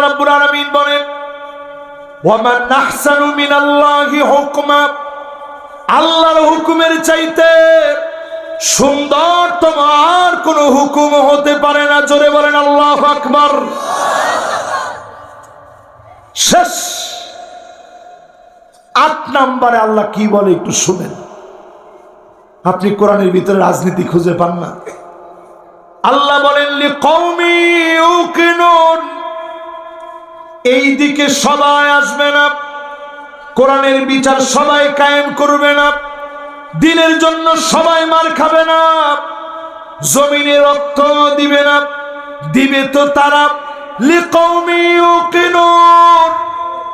আল্লাহ রাব্বুল আলামিন বলেন ওয়ামান আহসানু মিনাল্লাহি হুকমা। আল্লাহর হুকুমের চাইতে সুন্দর তোমার কোন হুকুম হতে পারে না। জোরে বলেন, আল্লাহ আকবার। শেষ। আট নাম্বারে আল্লাহ কি বলে একটু শুনেন। আপনি কোরআনের ভিতরে রাজনীতি খুঁজে পান না। আল্লাহ বলেন ইউকিনুন। এই দিকে সবাই আসবে না। কোরআনের বিচার সবাই কায়েম করবে না। দিনের জন্য সবাই মার খাবে না। জমিনে রক্ত দিবে না। দিবে তো তারা।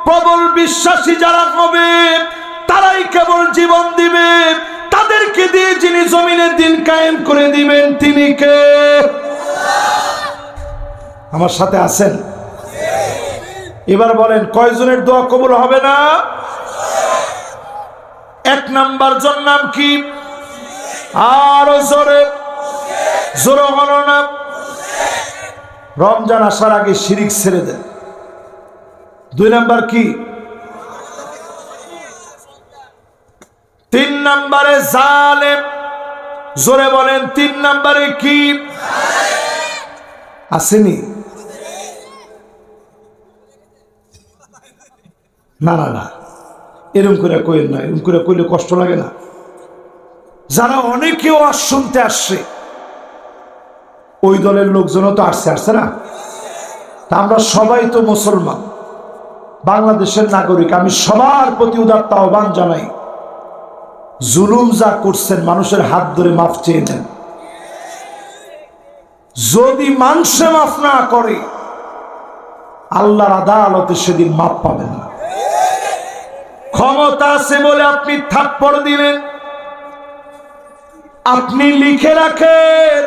প্রবল বিশ্বাসী যারা হবে, তারাই কেবল জীবন দিবে। তাদেরকে দিয়ে যিনি জমিনের দিন কায়েম করে দিবেন, তিনি কে? আমার সাথে আছেন এবার বলেন, কয়জনের দোয়া কবুল হবে না? এক নাম্বার জন নাম কি? আরও জোরে জোরে হলো না। রমজান আসার আগে শিরিক ছেড়ে দেন। দুই নাম্বার কি? তিন নাম্বারে জালেম। জোরে বলেন, তিন নাম্বারে কি? আসেনি। না না না। এরম করে কইেন না, এরম করে কইলে কষ্ট লাগে না। যারা অনেকে ওয়াজ শুনতে আসছে, ওই দলের লোকজনও তো আসছে আসছে না? তা আমরা সবাই তো মুসলমান, বাংলাদেশের নাগরিক, আমি সবার প্রতি উদাত্ত আহ্বান জানাই, জুলুম যা করছেন, মানুষের হাত ধরে মাফ চেয়ে নেন। যদি মানুষে মাফ না করে, আল্লাহর আদালতে সেদিন মাপ পাবেন না। ক্ষমতা আছে বলে আপনি থাপ্পড় দিলেন। আপনি লিখে রাখেন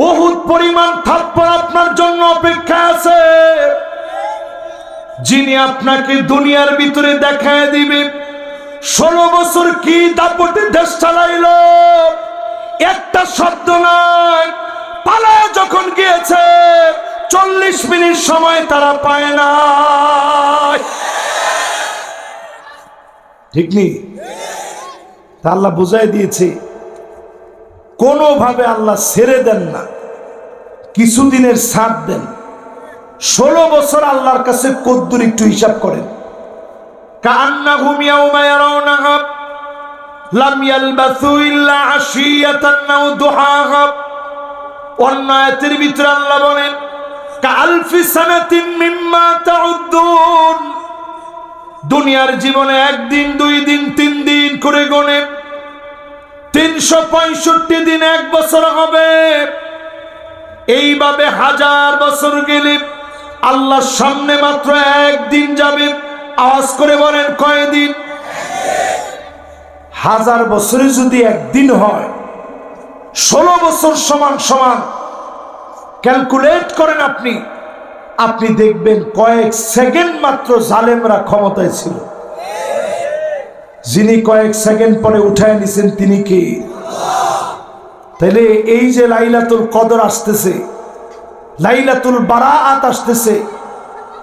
বহুত পরিমাণ থাপ্পড় আপনার জন্য অপেক্ষা আছে। যিনি আপনাকে দুনিয়ার ভিতরে দেখায় দিবে ষোলো বছর কি দাপটে দেশ চালাইল? একটা শব্দ নয় পালায় যখন গিয়েছে, চল্লিশ মিনিট সময় তারা পায় না ঠিক নেই? তা আল্লাহ বুঝাই দিয়েছে, কোনোভাবে আল্লাহ ছেড়ে দেন না, কিছুদিনের সাথ দেন। ষোলো বছর আল্লাহর কাছে কদ্দুর একটু হিসাব করেন। কান্না ঘুমিয়া উমায়ারাউনাহা লাম ইয়ালবাসু ইল্লা আশিয়াতান আও দুহাহা। অন্য আয়াতের ভিতরে আল্লাহ বলেন কালফি সানাতিন মিম্মা তাউদ্দুন। দুনিয়ার জীবনে একদিন, দুই দিন, তিন দিন করে গনে তিনশো পঁয়ষট্টি দিন এক বছর হবে। এইভাবে হাজার বছর গেলে আল্লাহর সামনে মাত্র একদিন যাবে। আওয়াজ করে বলেন, কয়দিন? হাজার বছরে যদি একদিন হয়, ষোলো বছর সমান সমান। ক্যালকুলেট করেন আপনি। আপনি দেখবেন কয়েক সেকেন্ড মাত্র জালেমরা ক্ষমতায় ছিল। যিনি কয়েক সেকেন্ড পরে উঠায় নিছেন, তিনি কে? তাহলে এই যে লাইলাতুল কদর আসতেছে, লাইলাতুল বারাআত আসতেছে,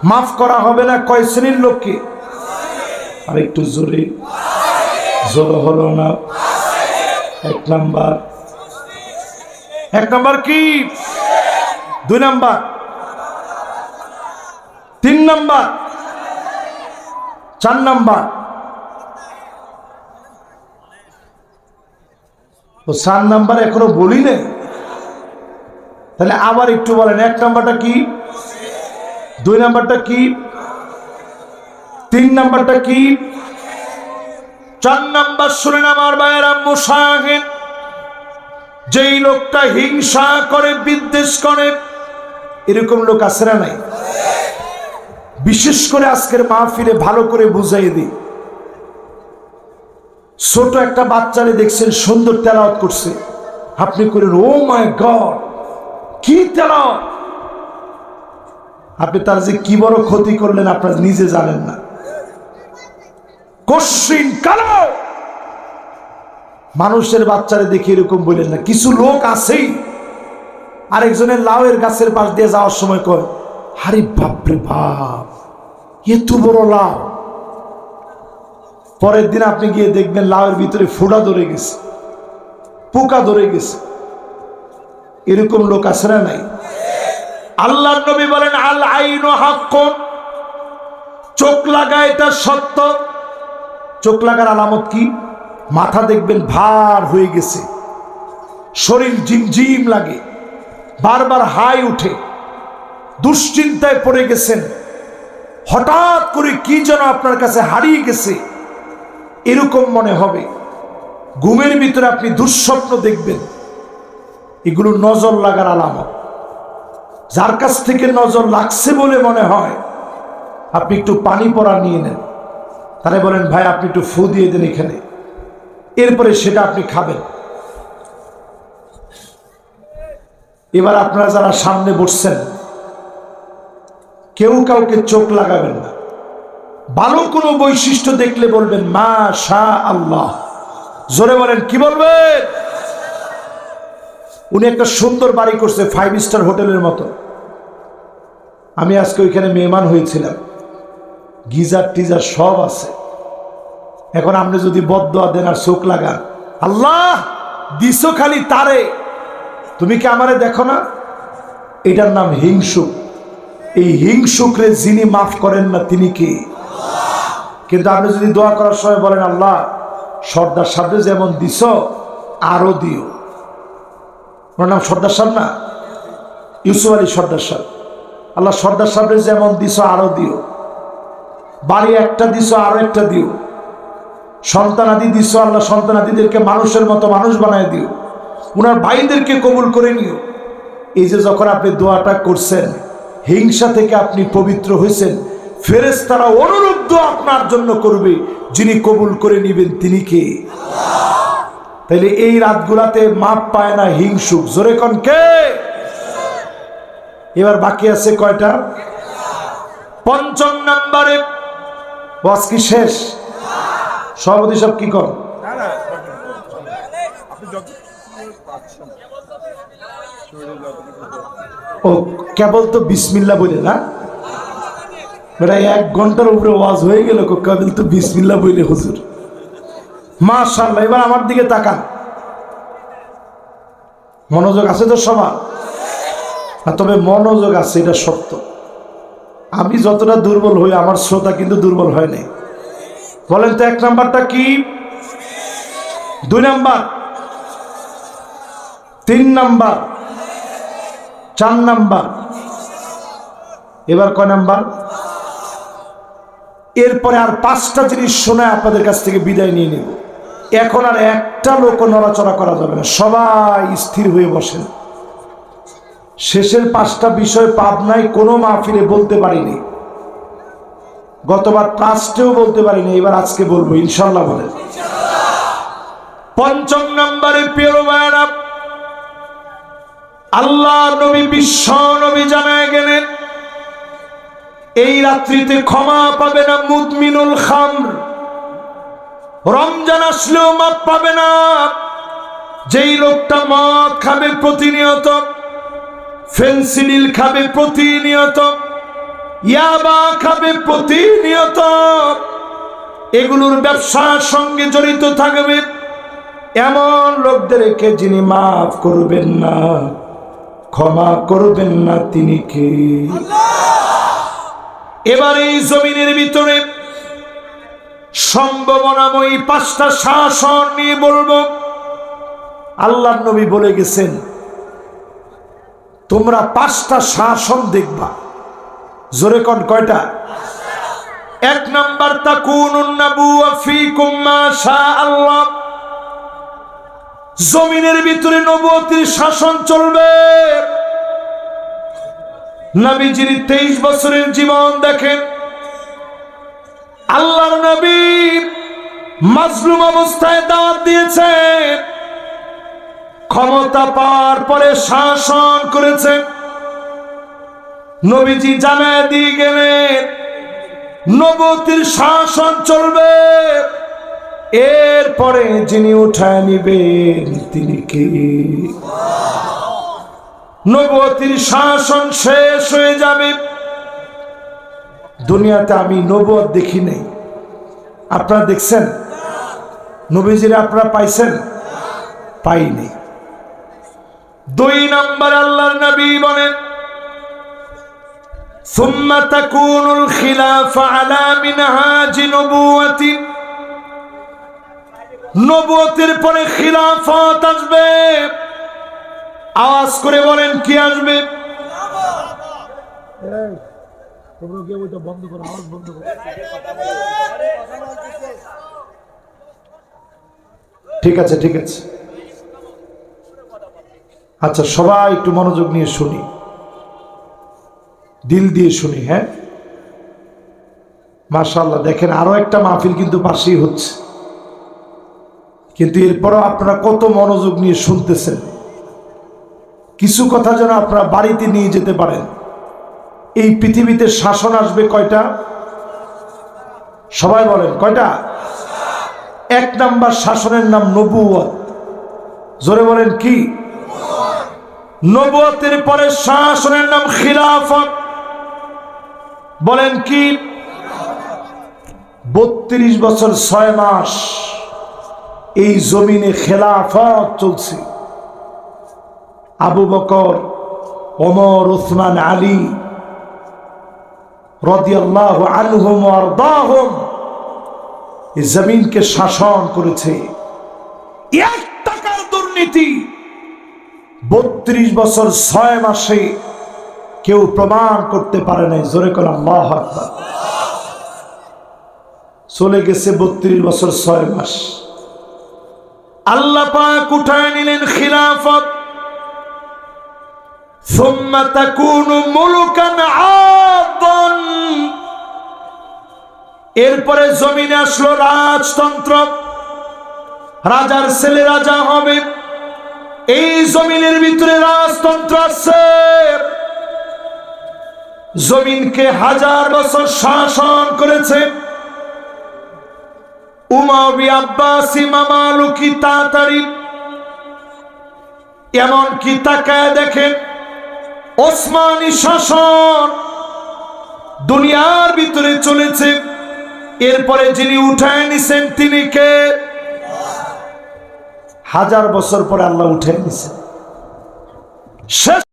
মাফ করা হবে না কয় শ্রেণির লোককে? আর একটু জোরে। জোর হলো না। এক নাম্বার। এক নাম্বার কি? দুই নাম্বার। নাম্বার। চার নাম্বার। ও চার নাম্বার এখনও বলি না তাহলে আবার একটু বলেন, এক নাম্বারটা কি? দুই নাম্বারটা কি? তিন নাম্বারটা কি? চার নাম্বার শুনেন আমার ভাইয়েরা মুসাহিন যেই লোকটা হিংসা করে, বিদ্বেষ করে, এরকম লোক আসে না নাই? বিশেষ করে আজকের মাহফিলে ভালো করে বুঝাই দিই। ছোট একটা বাচ্চারে দেখছেন সুন্দর তেলাওয়াত করছে। আপনি করেন ও মাই গড কি তেলাওয়াত? আপনি তার যে কি বড় ক্ষতি করলেন আপনার নিজে জানেন না। কশ্চিন কালো! মানুষের বাচ্চারে দেখে এরকম বললেন না। কিছু লোক আছেই। আরেকজনের লাউয়ের গাছের পাশ দিয়ে যাওয়ার সময় কয়, আরে বাপরে বাপ এত বড় লাউ। পরের দিন আপনি গিয়ে দেখবেন লাউয়ের ভিতরে ফোড়া ধরে গেছে, পোকা ধরে গেছে। এরকম লোক আছে না নাই? আল্লাহ নবী বলেন, আল আইন চোখ লাগা এটা সত্য। চোখ লাগার আলামত কি? মাথা দেখবেন ভার হয়ে গেছে। শরীর ঝিমঝিম লাগে। বারবার হাই উঠে। দুশ্চিন্তায় পড়ে গেছেন। হঠাৎ করে কি যেন আপনার কাছে হারিয়ে গেছে? এরকম মনে হবে। ঘুমের ভিতরে আপনি দুঃস্বপ্ন দেখবেন। এগুলো নজর লাগার আলামত। যার কাছ থেকে নজর লাগছে বলে মনে হয়, আপনি একটু পানি পড়া নিয়ে নেন। তাহলে বলেন, ভাই, আপনি একটু ফু দিয়ে দেন এখানে। এরপরে সেটা আপনি খাবেন। এবার আপনারা যারা সামনে বসছেন কেউ কাউকে চোখ লাগাবেন না। ভালো কোনো বৈশিষ্ট্য দেখলে বলবেন মা শাহ আল্লাহ জোরে বলেন, কি বলবেন? উনি একটা সুন্দর বাড়ি করছে ফাইভ স্টার হোটেলের মতো। আমি আজকে ওইখানে মেহমান হয়েছিলাম। গিজার টিজার সব আছে। এখন আপনি যদি বদয়া দেন আর চোখ লাগান, আল্লাহ, দিছো খালি তারে। তুমি কি আমারে দেখো না? এটার নাম হিংসুক। এই হিংসুকরে যিনি মাফ করেন না, তিনি কি? কিন্তু আপনি যদি দোয়া করার সময় বলেন, আল্লাহ, সর্দার সাহেব যেমন দিছ, আরও দিও। ওনার নাম সর্দার সাহেব না? ইউসুফ আলী সর্দার সাহেব। আল্লাহ, সর্দার সাহেবের যেমন দিছ, আরও দিও। বাড়ি একটা দিছ, আরও একটা দিও। সন্তানাদি দিছ, আল্লাহ সন্তানাদিদেরকে মানুষের মতো মানুষ বানায় দিও। ওনার ভাইদেরকে কবুল করে নিও। এই যে যখন আপনি দোয়াটা করছেন হিংসা থেকে আপনি পবিত্র হয়েছেন। ফেরেস তারা অনুরূপ দোয়া আপনার জন্য করবে, যিনি কবুল করে নিবেন তিনি কে? তাইলে এই রাতগুলাতে মাপ পায় না হিংসুক। জোরে কন কে? এবার বাকি আছে কয়টা? পঞ্চম নাম্বারে। ওয়াজ কি শেষ? সভাপতি সব কি কর না না আপনি যত পাচ্ছেন শরীরে যতটুকু ও, কেবল তো বিসমিল্লা বলে, না? বেটা এক ঘণ্টার উপরে ওয়াজ হয়ে গেল কেবল তো বিসমিল্লা বলে, হুজুর। মাশাল্লাহ এবার আমার দিকে তাকান। মনোযোগ আছে তো সবার? আর তবে মনোযোগ আছে, এটা সত্য। আমি যতটা দুর্বল হই, আমার শ্রোতা কিন্তু দুর্বল হয় নাই। বলেন তো এক নাম্বারটা কি? দুই নাম্বার। তিন নাম্বার। চার নাম্বার। এবার কয় নাম্বার? এরপরে আর পাঁচটা জিনিস শোনায় আপনাদের কাছ থেকে বিদায় নিয়ে নেব। এখন আর একটা লোক নড়াচড়া করা যাবে না। সবাই স্থির হয়ে বসেন। শেষের পাঁচটা বিষয় পাবনায় কোনো মাহফিলে বলতে পারিনি। গতবার ট্রাস্টেও বলতে পারিনি, এবার আজকে বলব, ইনশাল্লাহ বলেন। পঞ্চম নম্বরে ভাইয়েরা আল্লাহ নবী, বিশ্ব নবী জানায় গেলেন, এই রাত্রিতে ক্ষমা পাবে না মুদমিনুল খামর। রমজান আসলেও মাপ পাবে না। যেই লোকটা মদ খাবে প্রতিনিয়ত, ফেন্সিডিল খাবে প্রতিনিয়ত, ইয়াবা খাবে প্রতিনিয়ত, এগুলোর ব্যবসার সঙ্গে জড়িত থাকবে, এমন লোকদেরকে যিনি মাফ করবেন না। ক্ষমা করবেন না তিনি কে? এবার এই জমিনের ভিতরে সম্ভাবনাময়ী পাঁচটা শাসন নিয়ে বলব। আল্লাহ নবী বলে গেছেন, তোমরা পাঁচটা শাসন দেখবা। জোরে কন, কয়টা? এক নাম্বার তাকুন আল্লাহ জমিনের ভিতরে নবতির শাসন চলবে। নবীজির তেইশ বছরের জীবন দেখেন। আল্লাহর নবী মাজলুম অবস্থায় দাওয়াত দিয়েছেন। ক্ষমতা পাওয়ার পরে শাসন করেছেন। নবীজি জানায় দিয়ে গেলেন। নবতির শাসন চলবে। এরপরে যিনি উঠায় নিবেন তিনি কে নবতির শাসন শেষ হয়ে যাবে দুনিয়াতে আমি নবুয়ত দেখি নেই আপনারা দেখছেন নবীজিরা আপনারা পাইছেন পাইনি দুই নম্বর আল্লাহর নবী বলেন ثم تكون الخلافة على منهاج نبوة নবুয়তের পরে খিলাফত আসবে। আওয়াজ করে বলেন কি আসবে? ঠিক আছে ঠিক আছে। আচ্ছা সবাই একটু মনোযোগ নিয়ে শুনি। দিল দিয়ে শুনি হ্যাঁ? মাশাল্লাহ দেখেন আরও একটা মাহফিল কিন্তু পাশেই হচ্ছে। কিন্তু এরপরও আপনারা কত মনোযোগ নিয়ে শুনতেছেন। কিছু কথা যেন আপনারা বাড়িতে নিয়ে যেতে পারেন। এই পৃথিবীতে শাসন আসবে কয়টা? সবাই বলেন, কয়টা? এক নাম্বার শাসনের নাম নবুয়ত জোরে বলেন কি? নবুয়তের পরে শাসনের নাম খিলাফত। বলেন কি? বত্রিশ বছর ছয় মাস এই জমিনে খেলাফত চলছে। আবু বকর, ওমর ওসমান আলী রদিয়াল্লাহ আনহুম আরদাহুম এই জমিনকে শাসন করেছে। এক টাকার দুর্নীতি বত্রিশ বছর ছয় মাসে কেউ প্রমাণ করতে পারে নাই। জোরে করে আল্লাহ চলে গেছে বত্রিশ বছর ছয় মাস। আল্লাহ পাক উঠায় নিলেন খিলাফত। এরপরে জমিনে আসলো রাজতন্ত্র। রাজার ছেলে রাজা হবে। এই জমিনের ভিতরে রাজতন্ত্র আছে। জমিনকে হাজার বছর শাসন করেছে। উমাবি আব্বাসি মামালুকি তাড়াতাড়ি। এমন কি তাকায় দেখেন? ওসমানী শাসন দুনিয়ার ভিতরে চলেছে। এরপরে যিনি উঠায় নিছেন, তিনি কে? হাজার বছর পরে আল্লাহ উঠে নিছেন। শেষ